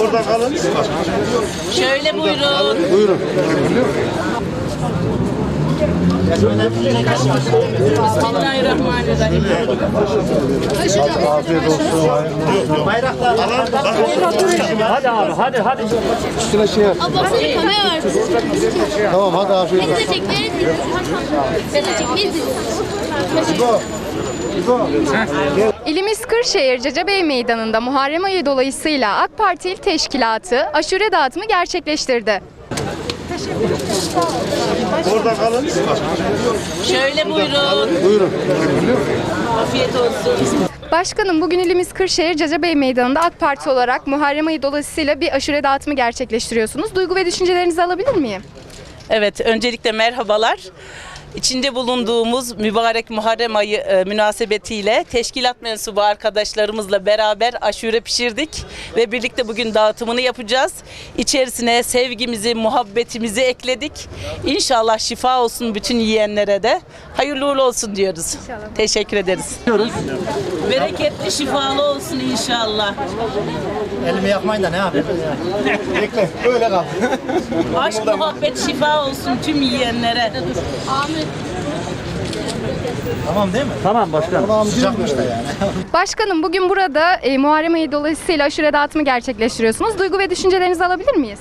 Orada kalın. Şöyle buyurun. Buyurun. Hadi abi hadi hadi. Tamam hadi afiyet. İlimiz Kırşehir Cecebey Meydanı'nda Muharrem ayı dolayısıyla AK Parti İl Teşkilatı aşure dağıtımı gerçekleştirdi. Orada kalın. Şöyle buyurun. Buyurun. Afiyet olsun. Başkanım bugün ilimiz Kırşehir Cecebey Meydanı'nda AK Parti olarak Muharrem ayı dolayısıyla bir aşure dağıtımı gerçekleştiriyorsunuz. Duygu ve düşüncelerinizi alabilir miyim? Evet, öncelikle merhabalar. İçinde bulunduğumuz mübarek Muharrem ayı e, münasebetiyle teşkilat mensubu arkadaşlarımızla beraber aşure pişirdik ve birlikte bugün dağıtımını yapacağız. İçerisine sevgimizi, muhabbetimizi ekledik. İnşallah şifa olsun bütün yiyenlere de. Hayırlı uğurlu olsun diyoruz. Teşekkür ederiz. Bereketli, şifalı olsun inşallah. Elimi yakmayın da ne yapayım? Bekle. Böyle kal. Aşk, muhabbet, şifa olsun tüm yiyenlere. Tamam değil mi? Tamam başkanım. Sıcakmış da yani. Başkanım bugün burada e, Muharrem ayı dolayısıyla aşure dağıtımı gerçekleştiriyorsunuz. Duygu ve düşüncelerinizi alabilir miyiz?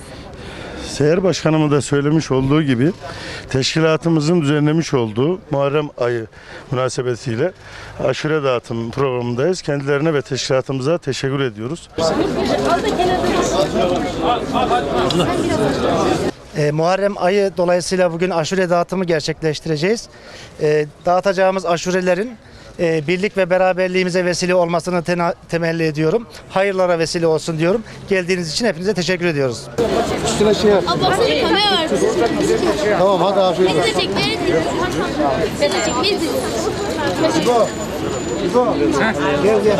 Seher Başkanımın da söylemiş olduğu gibi teşkilatımızın düzenlemiş olduğu Muharrem ayı münasebetiyle aşure dağıtım programındayız. Kendilerine ve teşkilatımıza teşekkür ediyoruz. E, Muharrem ayı dolayısıyla bugün aşure dağıtımı gerçekleştireceğiz. E, dağıtacağımız aşurelerin e, birlik ve beraberliğimize vesile olmasını tena- temelli ediyorum. Hayırlara vesile olsun diyorum. Geldiğiniz için hepinize teşekkür ediyoruz. Üstüne şey yap. Abla senin kamera var. Tamam hadi afiyet Beni olsun. de çek, beni de çek. Beni de çek, beni de çek. Gel gel.